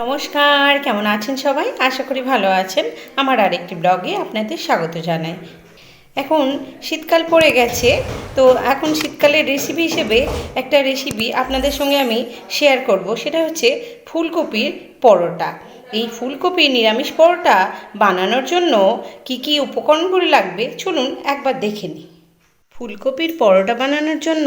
নমস্কার, কেমন আছেন সবাই? আশা করি ভালো আছেন। আমার আরেকটি ব্লগে আপনাদের স্বাগত জানাই। এখন শীতকাল পড়ে গেছে, তো এখন শীতকালের রেসিপি হিসেবে একটা রেসিপি আপনাদের সঙ্গে আমি শেয়ার করব। সেটা হচ্ছে ফুলকপির পরোটা। এই ফুলকপির নিরামিষ পরোটা বানানোর জন্য কি কি উপকরণগুলি লাগবে? চলুন একবার দেখে নিই। ফুলকপির পরোটা বানানোর জন্য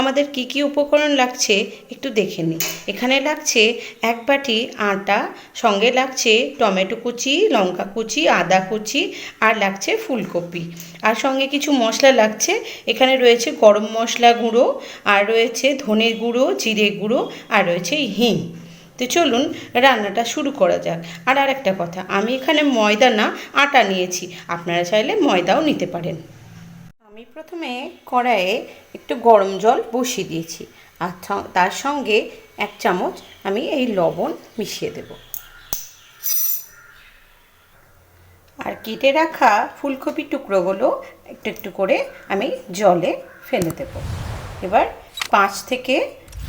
আমাদের কি কি উপকরণ লাগছে একটু দেখে নিই। এখানে লাগছে এক বাটি আটা, সঙ্গে লাগছে টমেটো কুচি, লঙ্কা কুচি, আদা কুচি আর লাগছে ফুলকপি। আর সঙ্গে কিছু মশলা লাগছে। এখানে রয়েছে গরম মশলা গুঁড়ো, আর রয়েছে ধনে গুঁড়ো, জিরে গুঁড়ো, আর রয়েছে হিং। তো চলুন রান্নাটা শুরু করা যাক। আর আরেকটা কথা, আমি এখানে ময়দা না, আটা নিয়েছি। আপনারা চাইলে ময়দাও নিতে পারেন। আমি প্রথমে কড়াইয়ে একটু গরম জল বসিয়ে দিয়েছি আর তার সঙ্গে এক চামচ আমি এই লবণ মিশিয়ে দেব। আর কেটে রাখা ফুলকপি টুকরোগুলো একটু একটু করে আমি জলে ফেলে দেব। এবার পাঁচ থেকে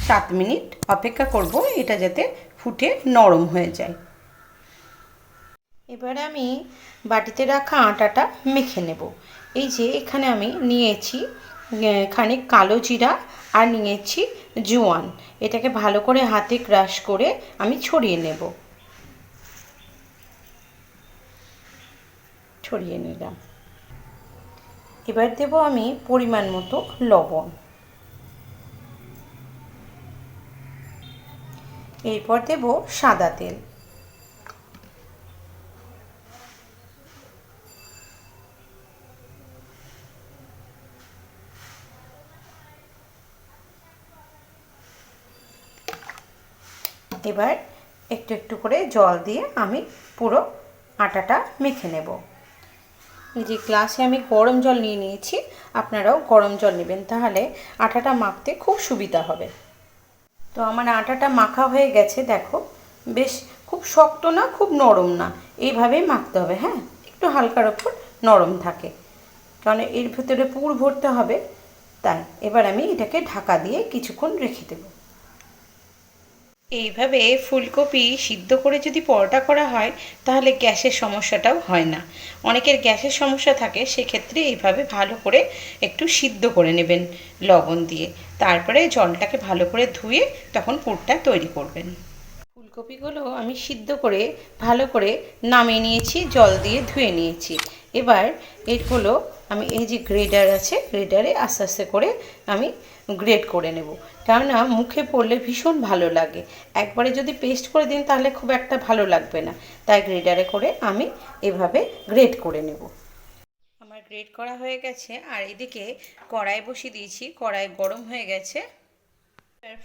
সাত মিনিট অপেক্ষা করব এটা যাতে ফুটে নরম হয়ে যায়। এবারে আমি বাটিতে রাখা আটাটা মেখে নেব। এই যে এখানে আমি নিয়েছি খানিক কালো জিরা আর নিয়েছি জোয়ান। এটাকে ভালো করে হাতে ক্রাশ করে আমি ছড়িয়ে নেব। ছড়িয়ে নিলাম। এবার দেব আমি পরিমাণ মতো লবণ। এরপর দেব সাদা তেল। এবার একটু একটু করে জল দিয়ে আমি পুরো আটাটা মেখে নেব। এই যে গ্লাসে আমি গরম জল নিয়ে নিয়েছি, আপনারাও গরম জল নেবেন, তাহলে আটাটা মাখতে খুব সুবিধা হবে। তো আমার আটাটা মাখা হয়ে গেছে, দেখো, বেশ খুব শক্ত না, খুব নরম না, এইভাবেই মাখতে হবে হ্যাঁ? একটু হালকার ওপর নরম থাকে, কারণ এর ভেতরে পুর ভরতে হবে, তাই এবার আমি এটাকে ঢাকা দিয়ে কিছুক্ষণ রেখে দেবো। এইভাবে ফুলকপি সিদ্ধ করে যদি পরোটা করা হয়, তাহলে গ্যাসের সমস্যাটাও হয় না। অনেকের গ্যাসের সমস্যা থাকে, সেক্ষেত্রে এইভাবে ভালো করে একটু সিদ্ধ করে নেবেন লবণ দিয়ে। তারপরে জলটাকে ভালো করে ধুয়ে তখন পুরটা তৈরি করবেন। ফুলকপিগুলো আমি সিদ্ধ করে, ভালো করে নামিয়ে নিয়েছি, জল দিয়ে ধুয়ে নিয়েছি। এবার এরগুলো আমি এই যে গ্রেডার আছে, গ্রেডারে আস্তে আস্তে করে আমি গ্রেড করে নেব। কেননা মুখে পড়লে ভীষণ ভালো লাগে। একবারে যদি পেস্ট করে দিন তাহলে খুব একটা ভালো লাগবে না। তাই গ্রেডারে করে আমি এভাবে গ্রেড করে নেব। আমার গ্রেড করা হয়ে গেছে। আর এদিকে কড়াই বসিয়ে দিয়েছি। কড়াই গরম হয়ে গেছে।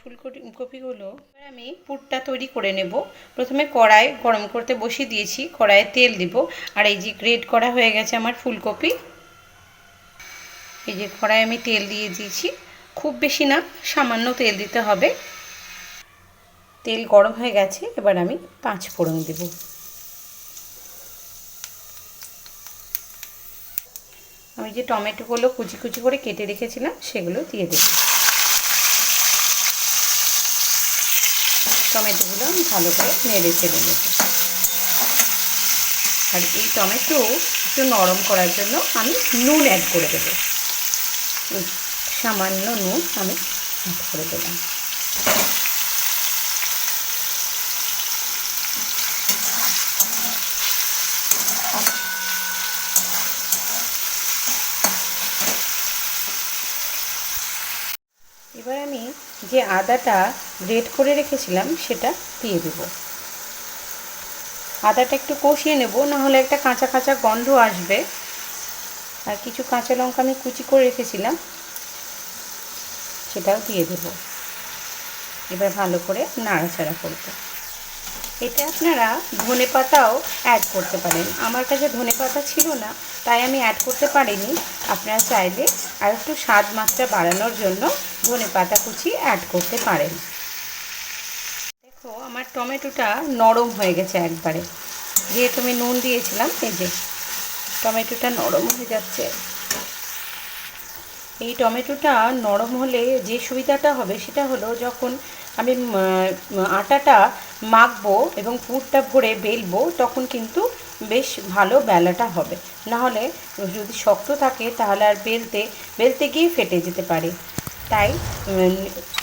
ফুলকপি কপিগুলো আমি পুরটা তৈরি করে নেব। প্রথমে কড়াই গরম করতে বসিয়ে দিয়েছি। কড়াইয়ে তেল দিব। আর এই যে গ্রেড করা হয়ে গেছে আমার ফুলকপি, এই যে কড়াই আমি তেল দিয়ে দিয়েছি। খুব বেশি না, সামান্য তেল দিতে হবে। তেল গরম হয়ে গেছে, এবার আমি পাঁচ ফোড়ন দেব। আমি যে টমেটোগুলো কুচি কুচি করে কেটে রেখেছিলাম, সেগুলো দিয়ে দেব। টমেটোগুলো আমি ভালো করে নেড়ে চেড়ে নেব। আর এই টমেটো একটু নরম করার জন্য আমি নুন অ্যাড করে দেবো। সামান্য নুন আমি অ্যাড করে দিলাম এবার আমি যে আদাটা গ্রেট করে রেখেছিলাম, সেটা দিয়ে দেব। আদাটা একটু কষিয়ে নেব, নাহলে একটা কাঁচা কাঁচা গন্ধ আসবে। আর কিছু কাঁচা লঙ্কা আমি কুচি করে রেখেছিলাম সেটাও দিয়ে দেব। এবার ভালো করে নাড়াচাড়া করব। এতে আপনারা ধনে পাতাও অ্যাড করতে পারেন। আমার কাছে ধনে পাতা ছিল না, তাই আমি অ্যাড করতে পারিনি। আপনারা চাইলে আর একটু স্বাদ মাত্রা বাড়ানোর জন্য ধনে পাতা কুচি অ্যাড করতে পারেন। দেখো, আমার টমেটোটা নরম হয়ে গেছে একবারে। যেহেতু আমি নুন দিয়েছিলাম, এই যে টমেটোটা নরম হয়ে যাচ্ছে। এই টমেটোটা নরম হলে যে সুবিধাটা হবে সেটা হলো যখন আমি আটাটা মাখবো এবং পুরটা ভরে বেলবো, তখন কিন্তু বেশ ভালো বেলাটা হবে। নাহলে যদি শক্ত থাকে তাহলে আর বেলতে বেলতে গিয়ে ফেটে যেতে পারে। তাই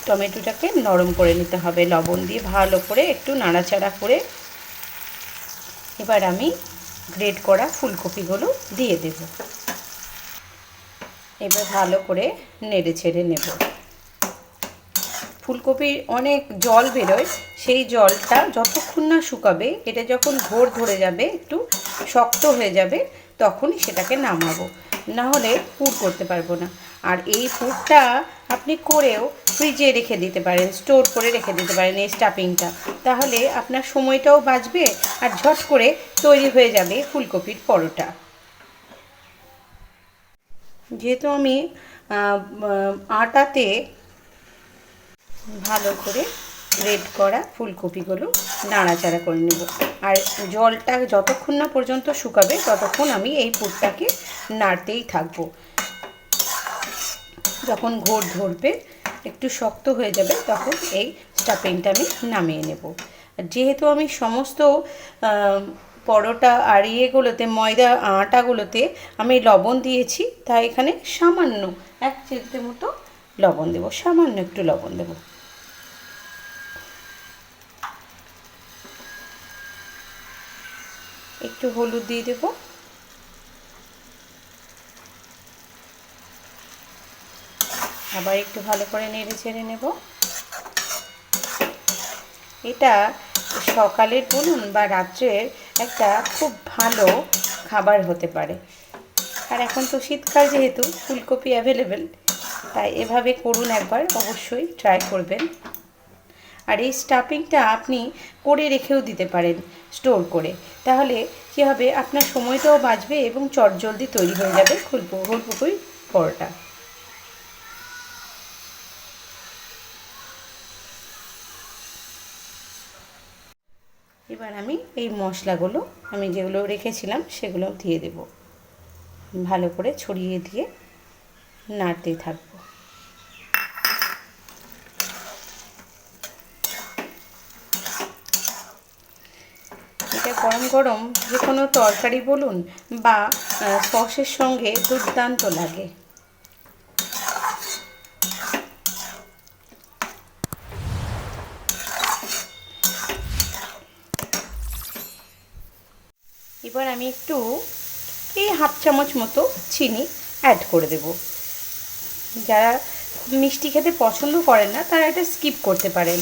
টমেটোটাকে নরম করে নিতে হবে। লবণ দিয়ে ভালো করে একটু নাড়াচাড়া করে এবার আমি গ্রেট করা ফুলকপিগুলো দিয়ে দেব। এবার ভালো করে নেড়ে ছেড়ে নেব। ফুলকপির অনেক জল বেরোয়, সেই জলটা যতক্ষণ না শুকাবে, এটা যখন ঘোর ধরে যাবে, একটু শক্ত হয়ে যাবে, তখনই সেটাকে নামাবো। না হলে পুর করতে পারব না। আর এই পুরটা আপনি করেও ফ্রিজে রেখে দিতে পারেন, স্টোর করে রেখে দিতে পারেন এই স্টাফিংটা। তাহলে আপনার সময়টাও বাঁচবে আর ঝট করে তৈরি হয়ে যাবে ফুলকপির পরোটা। যেহেতু আমি আটাতে ভালো করে রেড করা ফুলকপিগুলো নাড়াচাড়া করে নেব। আর জলটা যতক্ষণ না পর্যন্ত শুকাবে, ততক্ষণ আমি এই পুরটাকে নাড়তেই থাকব। যখন ঘোর ধরবে, একটু শক্ত হয়ে যাবে, তখন এই স্টাফিংটা আমি নামিয়ে নেব। যেহেতু আমি সমস্ত পরোটা আর ইয়েগুলোতে, ময়দা, আটাগুলোতে আমি লবণ দিয়েছি। তাই এখানে সামান্য এক চিলতে মতো লবণ দেবো, সামান্য একটু লবণ দেবো। একটু হলুদ দিয়ে দেবো। আবার একটু ভালো করে নেড়ে ছেড়ে নেব। এটা সকালের বলুন বা রাত্রের একটা খুব ভালো খাবার হতে পারে। আর এখন তো শীতকাল যেহেতু, ফুলকপি অ্যাভেলেবেল তাই এভাবে করুন একবার, অবশ্যই ট্রাই করবেন। আর এই স্টাফিংটা আপনি করে রেখেও দিতে পারেন স্টোর করে। তাহলে কী হবে? আপনার সময়টাও বাঁচবে এবং চটজলদি তৈরি হয়ে যাবে ফুলকো ফুলকপি পরোটা। এবার আমি এই মশলাগুলো আমি যেগুলো রেখেছিলাম সেগুলো দিয়ে দেব। ভালো করে ছড়িয়ে দিয়ে নাড়তে থাকব। এটা গরম গরম যে কোনো তরকারি বলুন বা সসের সঙ্গে দুর্দান্ত লাগে। এবার আমি একটু এই হাফ চামচ মতো চিনি অ্যাড করে দেব। যারা মিষ্টি খেতে পছন্দ করেন না, তারা এটা স্কিপ করতে পারেন।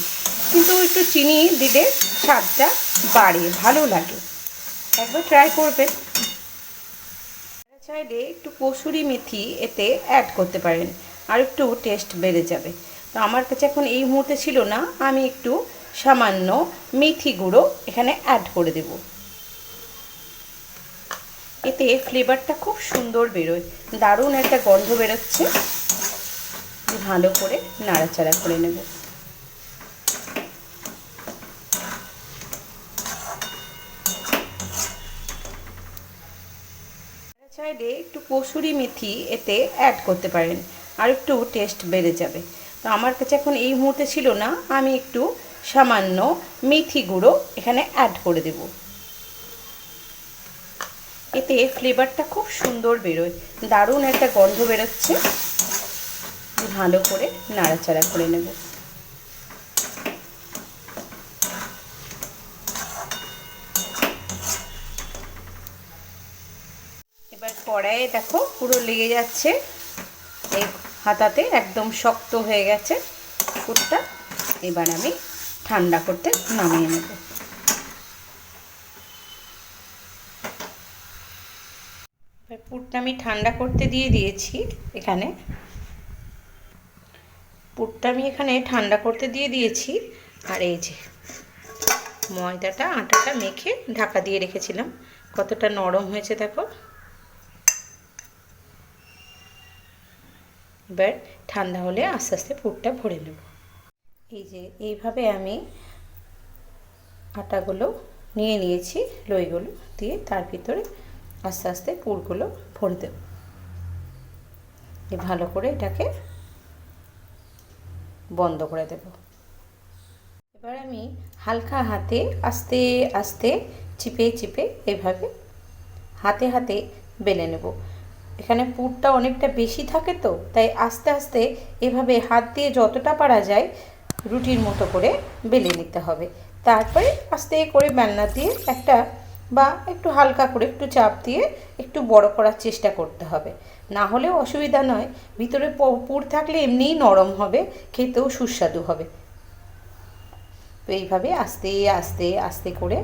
কিন্তু একটু চিনি দিলে স্বাদটা বাড়ে, ভালো লাগে। একবার ট্রাই করবেন। চাইলে একটু কসুরি মেথি এতে অ্যাড করতে পারেন, আর একটু টেস্ট বেড়ে যাবে। তো আমার কাছে এখন এই মুহূর্তে ছিল না, আমি একটু সামান্য মেথি গুঁড়ো এখানে অ্যাড করে দেবো। এতে ফ্লেভারটা খুব সুন্দর বেরোয়। দারুণ একটা গন্ধ বেরোচ্ছে। ভালো করে নাড়াচাড়া করে নেব। চাইলে একটু কসুরি মেথি এতে অ্যাড করতে পারেন। আর একটু টেস্ট বেড়ে যাবে। তো আমার কাছে এখন এই মুহূর্তে ছিল না। আমি একটু সামান্য মেথি গুঁড়ো এখানে অ্যাড করে দেবো। এতে ফ্লেভারটা খুব সুন্দর বেরোয়। দারুণ একটা গন্ধ বেরোচ্ছে। ভালো করে নাড়াচাড়া করে নেব। এবার কড়াইয়ে দেখো পুরো লেগে যাচ্ছে। এই হাতাতে একদম শক্ত হয়ে গেছে। পুরটা এবার আমি ঠান্ডা করতে নামিয়ে নেব এবার পুরটা আমি ঠান্ডা করতে দিয়ে দিয়েছি এখানে। পুরটা আমি এখানে ঠান্ডা করতে দিয়ে দিয়েছি। আর এই যে ময়দাটা, আটাটা মেখে ঢাকা দিয়ে রেখেছিলাম। কতটা নরম হয়েছে দেখো। এবার ঠান্ডা হলে আস্তে আস্তে পুরটা ভরে নেব। এই যে এইভাবে আমি আটাগুলো নিয়ে নিয়েছি, লইগুলো দিয়ে তার ভিতরে আস্তে আস্তে পুরগুলো ভরে দেব। ভালো করে এটাকে বন্ধ করে দেব। এবার আমি হালকা হাতে আস্তে আস্তে চিপে চিপে এভাবে হাতে হাতে বেলে নেব। এখানে পুরটা অনেকটা বেশি থাকে তো, তাই আস্তে আস্তে এভাবে হাত দিয়ে যতটা পারা যায় রুটির মতো করে বেলে নিতে হবে। তারপরে আস্তে করে বেলনা দিয়ে একটা বা একটু হালকা করে একটু চাপ দিয়ে একটু বড় করার চেষ্টা করতে হবে। না হলেও অসুবিধা নয়, ভিতরে পুর থাকলে এমনিই নরম হবে, খেতেও সুস্বাদু হবে। তো এইভাবে আস্তে আস্তে আস্তে করে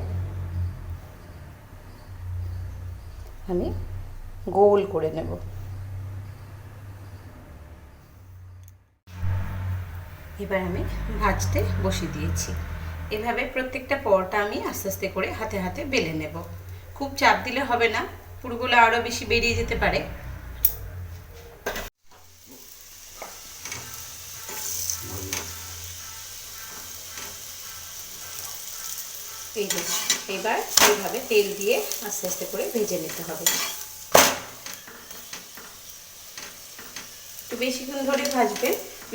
আমি গোল করে নেব। এবার আমি ভাজতে বসিয়ে দিয়েছি। এভাবে প্রত্যেকটা পরোটা আমি আস্তে আস্তে করে হাতে হাতে বেলে নেব। খুব চাপ দিলে হবে না, পুরগুলো আরও বেশি বেরিয়ে যেতে পারে। এই এবার এইভাবে তেল দিয়ে আস্তে আস্তে করে ভেজে নিতে হবে। একটু বেশিক্ষণ ধরে ভাজবে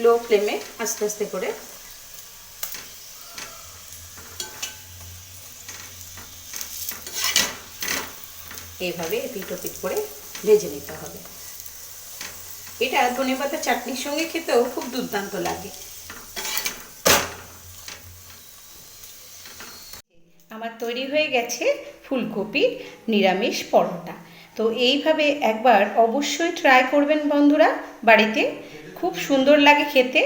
লো ফ্লেমে আস্তে আস্তে করে। এইভাবে এপিট ওপিট করে ভেজে নিতে হবে। এটা ধনে পাতা চাটনির সঙ্গে খেতেও খুব দুর্দান্ত লাগে। আমার তৈরি হয়ে গেছে ফুলকপির নিরামিষ পরোটা। তো এইভাবে একবার অবশ্যই ট্রাই করবেন বন্ধুরা বাড়িতে। খুব সুন্দর লাগে খেতে।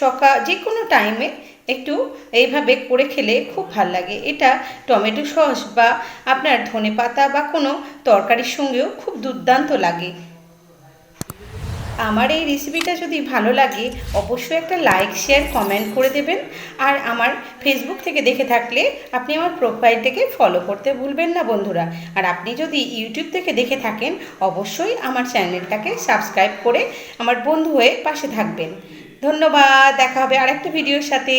সকাল যে কোনো টাইমে একটু এইভাবে করে খেলে খুব ভালো লাগে। এটা টমেটো সস বা আপনার ধনে পাতা বা কোনো তরকারির সঙ্গেও খুব দুর্দান্ত লাগে। আমার এই রেসিপিটা যদি ভালো লাগে, অবশ্যই একটা লাইক শেয়ার কমেন্ট করে দেবেন। আর আমার ফেসবুক থেকে দেখে থাকলে আপনি আমার প্রোফাইলটাকে ফলো করতে ভুলবেন না বন্ধুরা। আর আপনি যদি ইউটিউব থেকে দেখে থাকেন, অবশ্যই আমার চ্যানেলটাকে সাবস্ক্রাইব করে আমার বন্ধু হয়ে পাশে থাকবেন। ধন্যবাদ দেখা হবে আরেকটা ভিডিওর সাথে।